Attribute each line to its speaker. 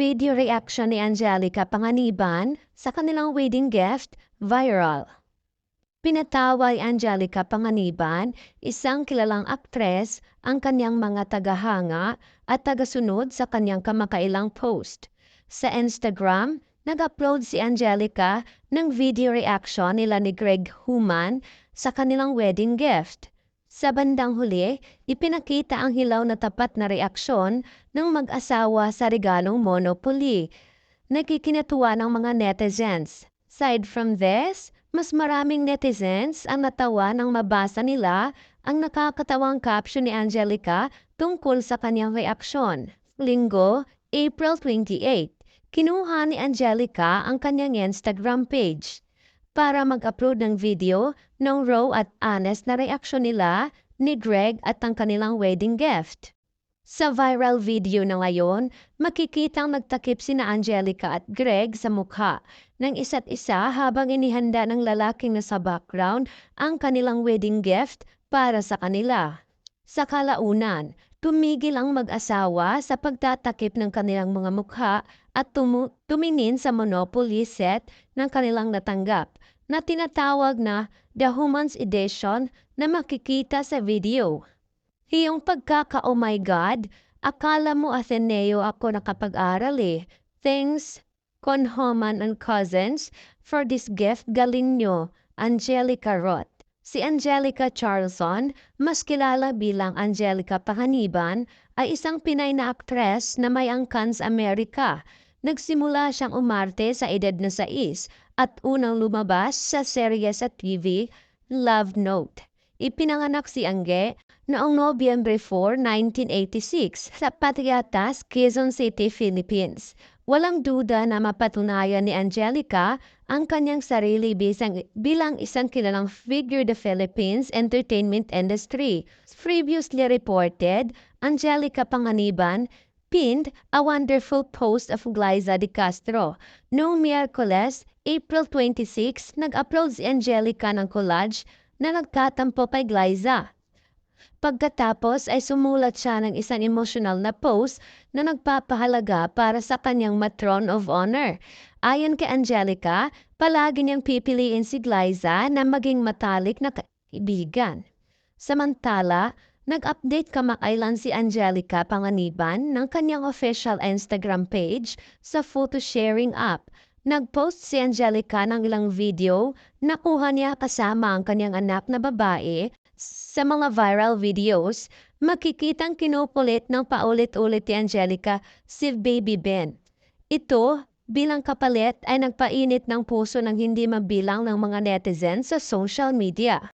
Speaker 1: Video reaction ni Angelica Panganiban sa kanilang wedding gift viral. Pinataway Angelica Panganiban, isang kilalang aktres, ang kanyang mga tagahanga at tagasunod sa kanyang kamakailang post. Sa Instagram, nag-upload si Angelica ng video reaction nila ni Greg Human sa kanilang wedding gift. Sa bandang huli, ipinakita ang hilaw na tapat na reaksyon ng mag-asawa sa regalong Monopoly. Nakikinatuwa ng mga netizens. Aside from this, mas maraming netizens ang natawa nang mabasa nila ang nakakatawang caption ni Angelica tungkol sa kanyang reaksyon. Linggo, April 28, kinuha ni Angelica ang kanyang Instagram page para mag-upload ng video ng raw at honest na reaksyon nila ni Greg at ang kanilang wedding gift. Sa viral video na ngayon, makikitang nagtakip sina Angelica at Greg sa mukha ng isa't isa habang inihanda ng lalaking nasa background ang kanilang wedding gift para sa kanila. Sa kalaunan, tumigil ang mag-asawa sa pagtatakip ng kanilang mga mukha at tumu- tumingin sa Monopoly set ng kanilang natanggap na tinatawag na The Humans Edition na makikita sa video. Iyong pagkaka oh my God, akala mo Ateneo ako nakapag-aral eh. Thanks, Conhoman and Cousins, for this gift galing nyo, Angelica Roth. Si Angelica Charlson, mas kilala bilang Angelica Panganiban, ay isang Pinay na aktres na may angkan sa Amerika. Nagsimula siyang umarte sa edad na sais at unang lumabas sa serye sa TV, Love Note. Ipinanganak si Angge noong Nobyembre 4, 1986 sa Patriotas, Quezon City, Philippines. Walang duda na mapatunayan ni Angelica ang kanyang sarili bisang, bilang isang kilalang figure the Philippines entertainment industry. Previously reported, Angelica Panganiban pinned a wonderful post of Glyza de Castro. Noong Miyerkules, April 26, nag-upload si Angelica ng collage na nagtatampo kay Glyza. Pagkatapos ay sumulat siya ng isang emotional na post na nagpapahalaga para sa kanyang matron of honor. Ayon kay Angelica, palagi niyang pipiliin si Glyza na maging matalik na kaibigan. Samantala, nag-update kamakailan si Angelica Panganiban ng kanyang official Instagram page sa photo sharing app. Nag-post si Angelica ng ilang video na kuha niya kasama ang kanyang anak na babae. Sa mga viral videos, makikitang kinukulit ng paulit-ulit ni Angelica si Baby Ben. Ito, bilang kapalit ay nagpainit ng puso ng hindi mabilang ng mga netizens sa social media.